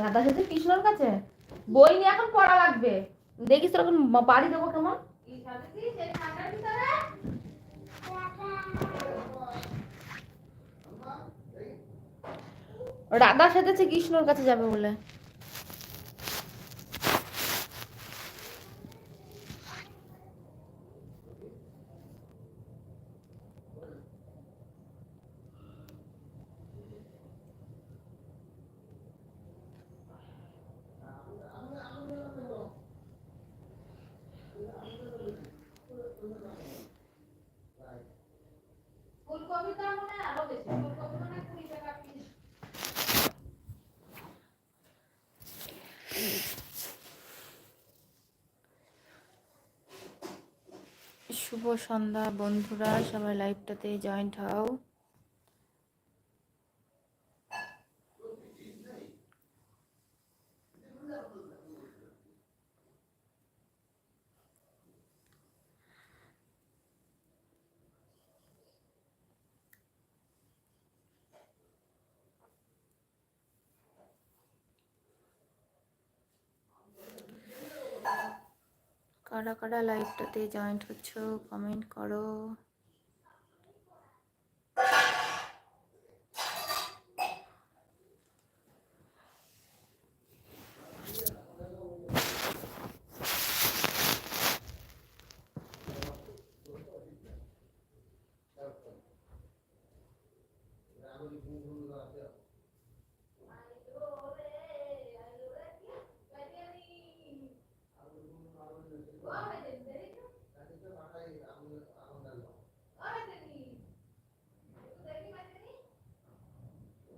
দাদা সেজে কৃষ্ণর কাছে? বই নিয়ে এখন পড়া লাগবে। দেখিস তোর এখন বাড়ি দেবো কেমন? রাধা সেজেছে কৃষ্ণর কাছে যাবে বলে। শুভ সন্ধ্যা বন্ধুরা। সবাই লাইভটাতে জয়েন্ট হও। কারা কারা লাইভটাতে জয়েন্ট হচ্ছ কমেন্ট করো।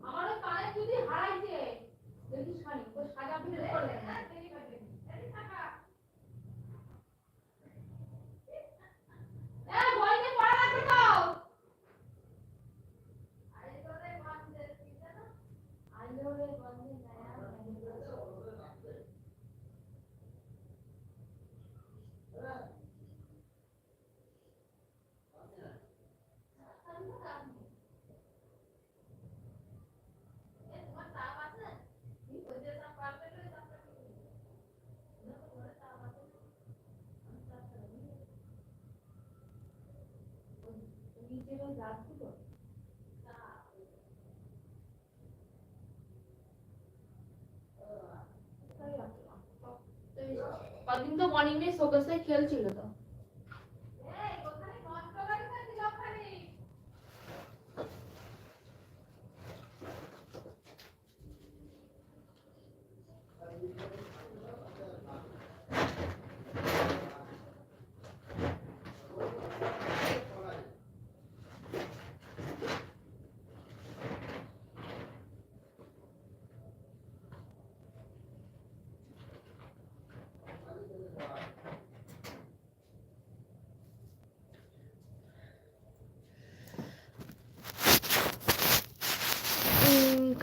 আমারও পায়ে যদি হারাইছে দেখিস খানি ওই সাজা ভিড় করে এ বইতে পড়া লাগবে তো কদিন তো মর্নিং ডে শোকেসে খেলছিল তো।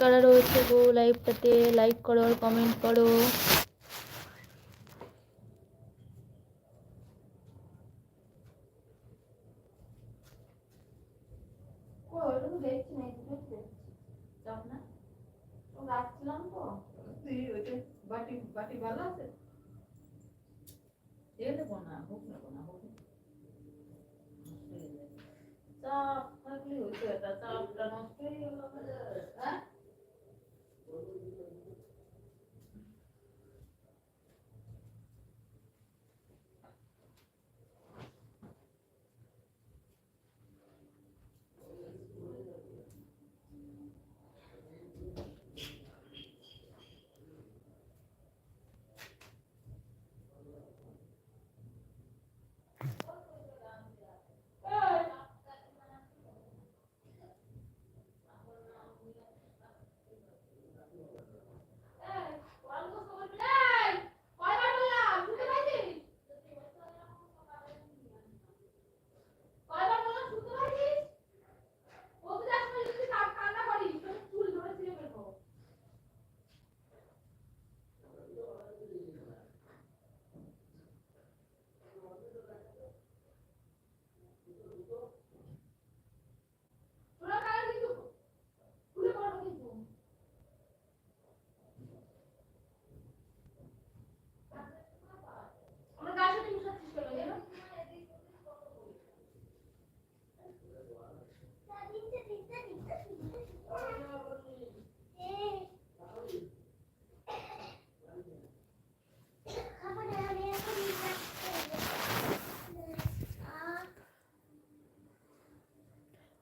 কারা রয়েছে গো লাইভটাতে লাইক করো কমেন্ট করো। চাপ থাকলে হইতো চাপটা নষ্ট হয়ে গেল।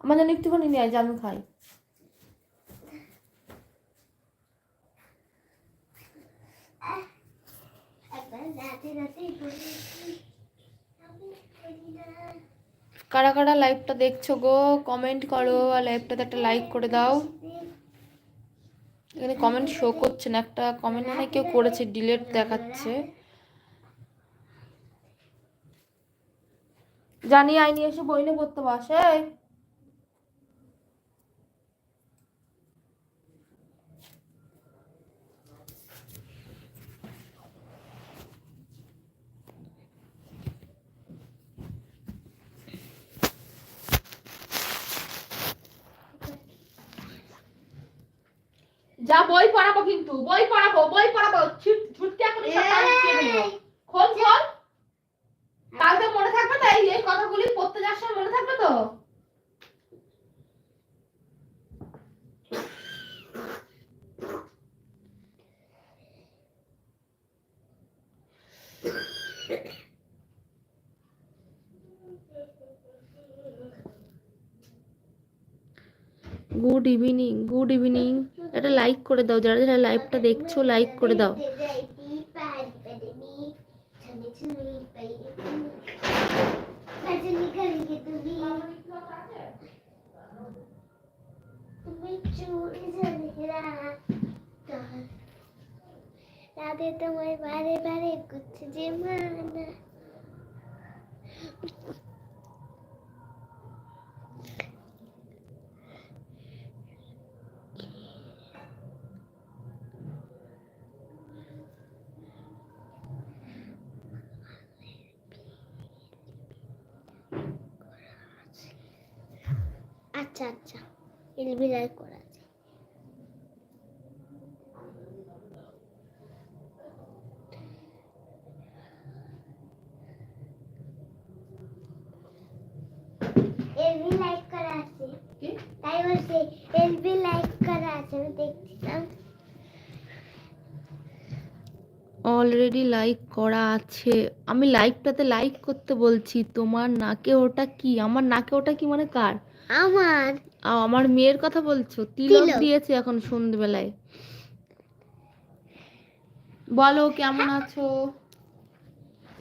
আমার জন্য একটুখানি নিয়ে যে আমি খাই। কারা কারা লাইভটা দেখছ গো? কমেন্ট করো আর লাইভটাতে একটা লাইক করে দাও। এখানে কমেন্ট শো করছে না, একটা কমেন্ট মানে কেউ করেছে ডিলেট দেখাচ্ছে। জানি আইনি এসে বই নিয়ে পড়তে বসে যা বই পড়াবো কিন্তু বই পড়াবো বই পড়াবো। ছুট- ছুটতে এখন। খোল খোল। কালকে মনে থাকবে তো? এই এই কথাগুলি পড়তে যাওয়ার সময় মনে থাকবে তো? গুড ইভিনিং গুড ইভিনিং একটা লাইক করে দাও। যারা যারা লাইভটা দেখছ লাইক করে দাও। রাতে তোমার বারে বারে করছে যে মানা। আচ্ছা আচ্ছা। এলবিলাই করা এলবি লাইক করা আছে কি? তাই বলছে এলবি লাইক করা আছে আমি দেখছিলাম। অলরেডি লাইক করা আছে। আমি লাইভটাতে লাইক করতে বলছি। তোমার নাকে ওটা কি? আমার নাকে ওটা কি মানে কার? আমার? আমার মেয়ের কথা বলছো? তিলক। দিয়েছে এখন সন্ধ্যেবেলায় বলো কেমন আছো?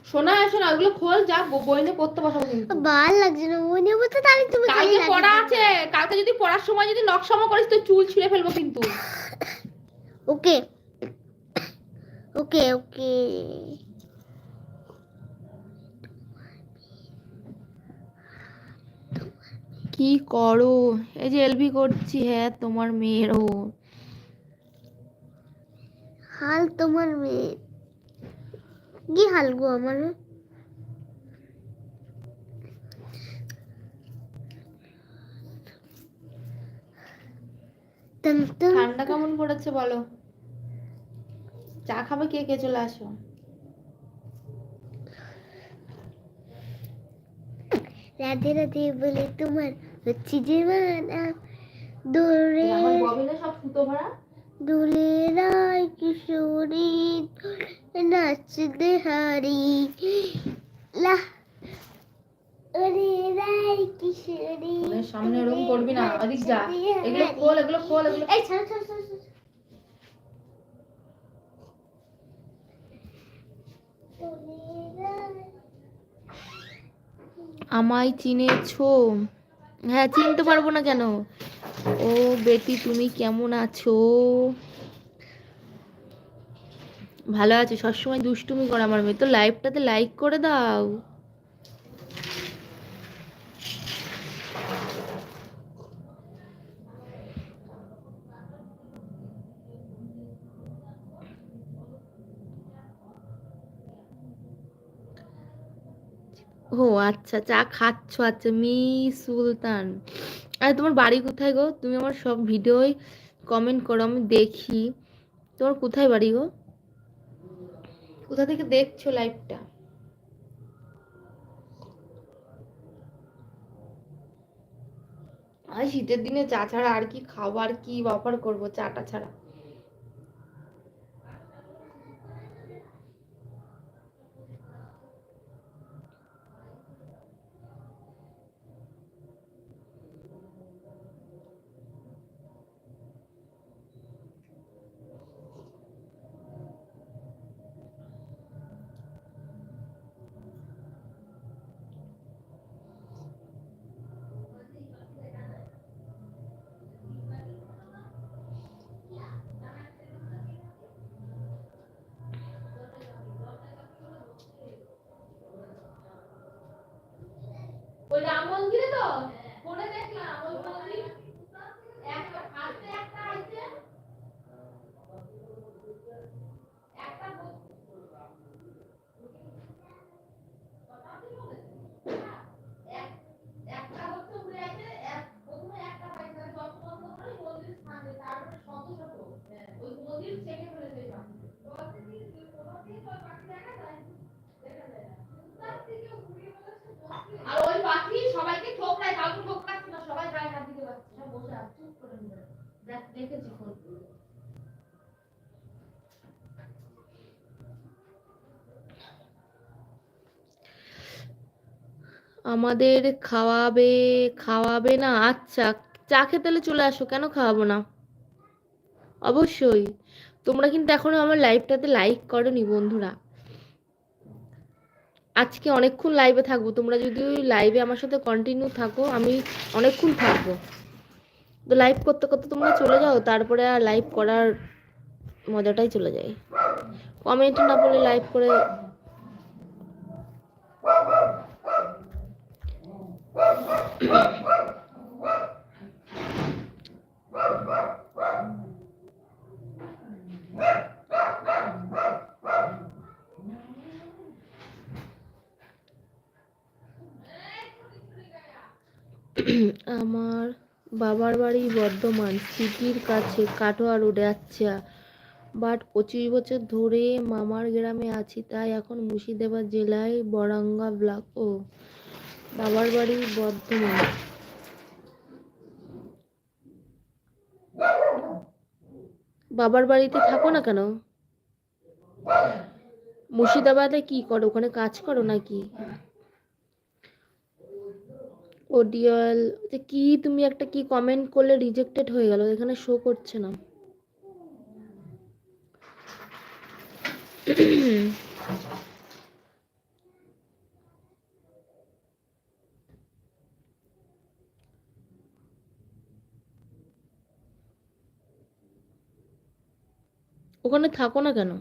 শোনা শোনা ওগুলো খোল যা বই নিয়ে পড়তে বসাবো কিন্তু। ভালো লাগছে না মনে বলতে তাহলে তুমি কালকে পড়া আছে কালকে যদি পড়ার সময় যদি নকশামা করিস তো চুল ছিঁড়ে ফেলব কিন্তু। ওকে ওকে ওকে। কি করো? এই যে এলবি করছি হ্যাঁ তোমার মেয়েরও। হাল তোমার মেয়ে। কি হাল গো আমার? ঠান্ডা কেমন পড়েছে বলো? চা খাবে কে? কে চলে আসো? রাধে রাধে বলে তোমার হচ্ছে যে সুতো ভরা? দুলে রায় কিশোরী নাচতে হারি। লা ওরে রায় কিশোরী সামনে ওরকম করবি না ওদিক যা। এগুলো খোল এগুলো খোল এগুলো এই ছাড় ছাড় ছাড় ছাড়। দুলে রায় আমায় চিনেছো? হ্যাঁ চিনতে পারব না কেন? ও বেটি, তুমি কেমন আছো? ভালো আছো? সবসময় দুষ্টুমি করে আমার মেয়ে। তো লাইভটাতে লাইক করে দাও। ও আচ্ছা চা খাচ্ছ? আচ্ছা মি সুলতান। আরে, তোমার বাড়ি কোথায় গো? তুমি আমার সব ভিডিওই কমেন্ট করো, আমি দেখি। তোমার কোথায় বাড়ি গো? কোথা থেকে দেখছ লাইভটা আর, শীতের দিনে চা ছাড়া আর কি খাব? আর কি ব্যাপার করব? চাটা ছাড়া। একটা ফার্স্টে একটা একটা মন্দির স্থানে তারপরে শত ওই মন্দির যায়। দেখা যায় না তার থেকে উড়ে বলেছে আর ওই পাখি সবাইকে ঠোকরায় কাউকে ঠোকরাচ্ছে না সবাই গায়ে হাত দিতে পারছে সব বসে আছে চুপ করে দেখেছি ফোন আমাদের খাওয়াবে খাওয়াবে না আচ্ছা চা খেতে চলে আসো, কেন খাওয়াবো না? অবশ্যই, তোমরা কিন্তু এখনও আমার লাইভটাতে লাইক করনি বন্ধুরা। আজকে অনেকক্ষণ লাইভে থাকব, তোমরা যদি লাইভে আমার সাথে কন্টিনিউ থাকো, আমি অনেকক্ষণ থাকব। তো লাইভ করতে করতে তোমরা চলে যাও, তারপরে আর লাইভ করার মজাটাই চলে যায়। কমেন্ট না পড়লে লাইভ করে আমার বাবার বাড়ি বর্ধমান সিটির কাছে কাটোয়া রোডে আচ্ছা। বাট পঁচিশ বছর ধরে মামার গ্রামে আছি, তাই এখন মুর্শিদাবাদ জেলায় বরাঙ্গা ব্লক, ও। বাবার বাড়ি বর্ধমান। বাবার বাড়িতে থাকো না কেন? মুর্শিদাবাদে কি করো? ওখানে কাজ করো নাকি? ওডিএল কি তুমি একটা কি কমেন্ট করলে রিজেক্টেড হয়ে গেল, এখানে শো করছে না। ওখানে থাকো না কেন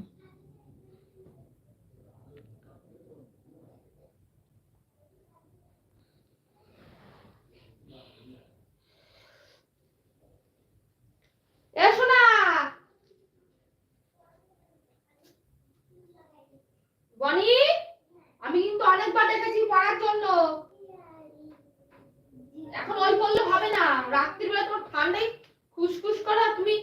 এসো না বনি, আমি কিন্তু অনেকবার দেখেছি পড়ার জন্য। এখন ওই করলে হবে না। রাত্রিবেলা তোমার ঠান্ডায় খুসখুস করা, তুমি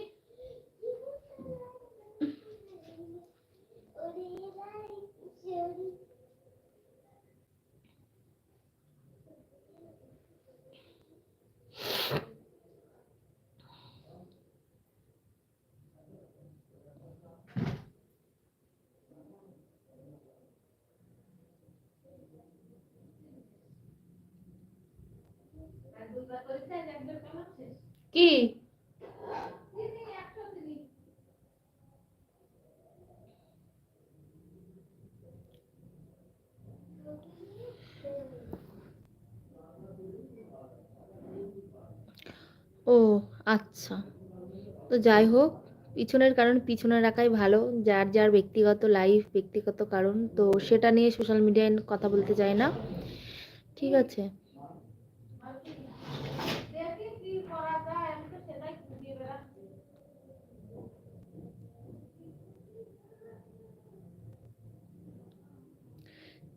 আচ্ছা। তো যাই হোক, পিছনের কারণ পিছনে রাখাই ভালো, যার যার ব্যক্তিগত লাইফ ব্যক্তিগত কারণ, তো সেটা নিয়ে সোশ্যাল মিডিয়ায় কথা বলতে চাই না। ঠিক আছে?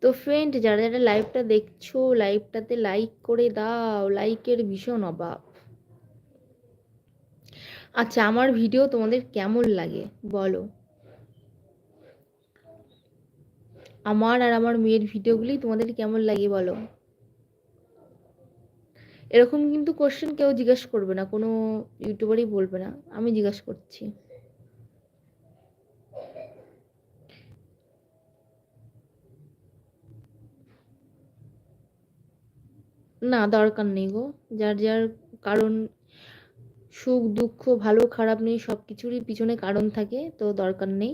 তো ফ্রেন্ড যারা যারা লাইভটা দেখছ লাইভটাতে লাইক করে দাও লাইকের ভীষণ অভাব। আচ্ছা আমার ভিডিও তোমাদের কেমন লাগে? বলো। আমার আর আমার মেয়ের ভিডিওগুলি তোমাদের কেমন লাগে বলো? এরকম কিন্তু কোশ্চেন কেউ জিজ্ঞেস করবে না, কোনো ইউটিউবারই বলবে না, আমি জিজ্ঞেস করছি। না, দরকার নেই গো, যার যার কারণ সুখ দুঃখ ভালো খারাপ নেই সব কিছুরই পিছনে কারণ থাকে তো দরকার নেই।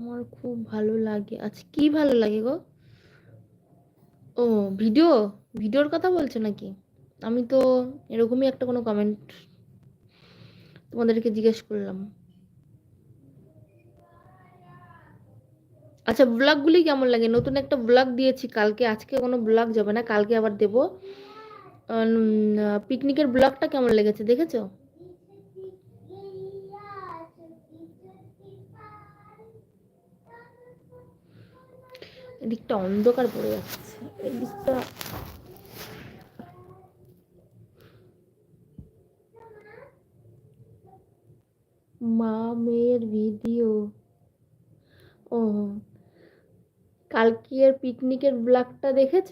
আমার খুব ভালো লাগে। আচ্ছা কি ভালো লাগে গো? ও, ভিডিও? ভিডিওর কথা বলছো নাকি? আমি তো এরকমই একটা কোনো কমেন্ট তোমাদেরকে জিজ্ঞেস করলাম। আচ্ছা ব্লগগুলি কেমন লাগে? নতুন একটা ব্লগ দিয়েছি, কালকে, আজকে কোনো ব্লগ যাবে না, কালকে আবার দেবো। পিকনিকের ব্লগটা কেমন লেগেছে, দেখেছ? এদিকটা অন্ধকার পড়ে যাচ্ছে। এদিকটা মা মেয়ের ভিডিও ও কালকের পিকনিকের ব্লগটা দেখেছ?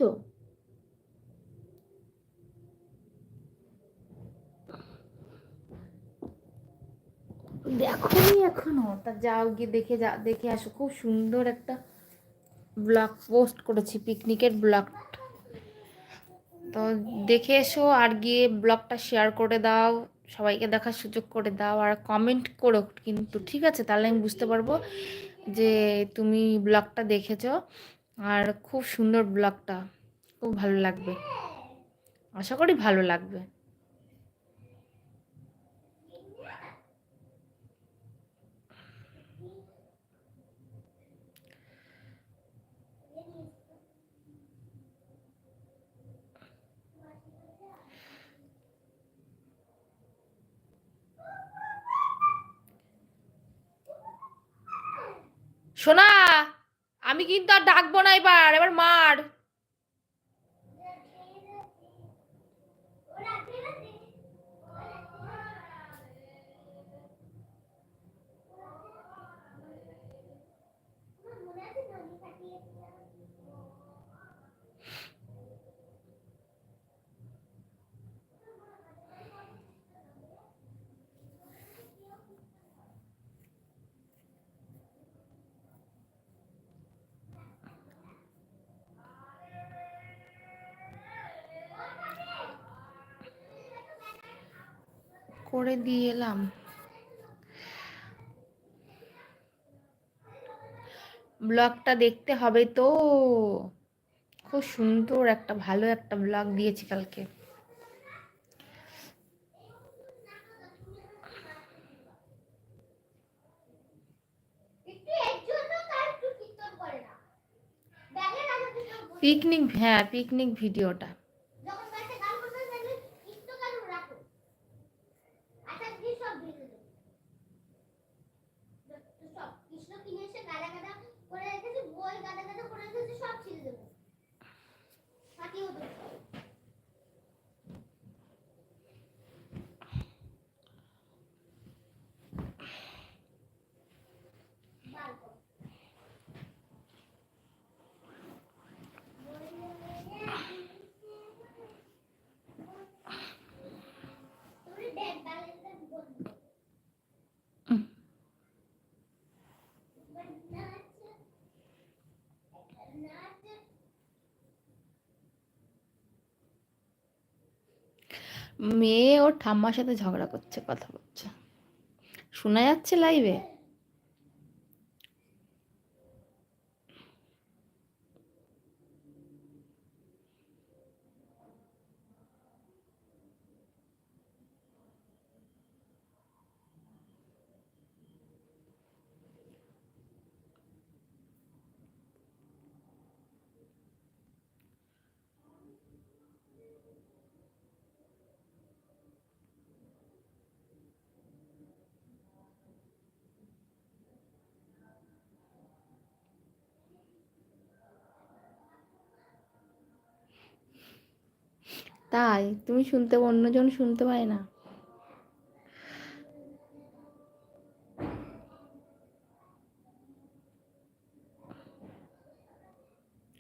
দেখোনি এখনও। তা যাও গিয়ে দেখে যা, দেখে আসো। খুব সুন্দর একটা ব্লগ, পোস্ট করেছি, পিকনিকের ব্লগ। তো দেখে এসো আর গিয়ে ব্লগটা শেয়ার করে দাও, সবাইকে দেখার সুযোগ করে দাও আর কমেন্ট করো কিন্তু, ঠিক আছে? তাহলে আমি বুঝতে পারব যে তুমি ব্লগটা দেখেছ আর খুব সুন্দর ব্লগটা, খুব ভালো লাগবে। আশা করি ভালো লাগবে। সোনা আমি কিন্তু আর ডাকবো না এবার এবার মার। করে দিয়ে এলাম ব্লগটা দেখতে হবে তো খুব সুন্দর একটা ভালো একটা ব্লগ দিয়েছি কালকে পিকনিক হ্যাঁ পিকনিক ভিডিওটা যখন ব্যাগে গান করতে থাকলে কীর্তন গান রাখো আচ্ছা দিয়ে সব ভেঙে দেবো সব কৃষ্ণ কিনে এসে গাদা গাদা করে রেখেছি বই গাদা গাদা করে রেখেছি সব ছিঁড়ে দেবো ফাটিয়েও দেবো বার করো। তুমি দেখ ব্যালেন্সটা বন্ধ হুম। নাচ নাচ মেয়ে ওর ঠাম্মার সাথে ঝগড়া করছে কথা বলছে। শোনা যাচ্ছে লাইভে তাই? তুমি শুনতে, অন্যজন শুনতে পায় না।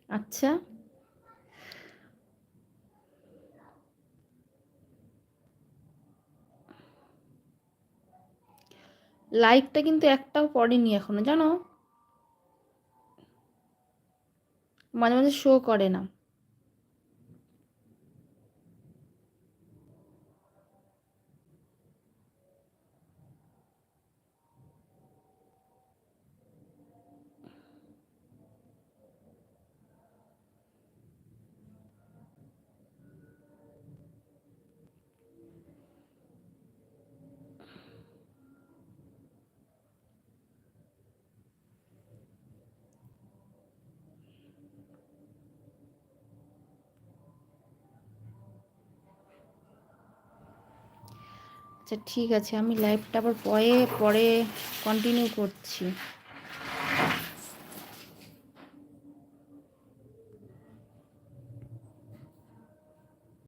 আচ্ছা। লাইকটা কিন্তু একটাও পড়েনি এখনও, জানো? মাঝে মাঝে শো করে না। আচ্ছা ঠিক আছে আমি লাইভটা আবার পরে পরে কন্টিনিউ করছি।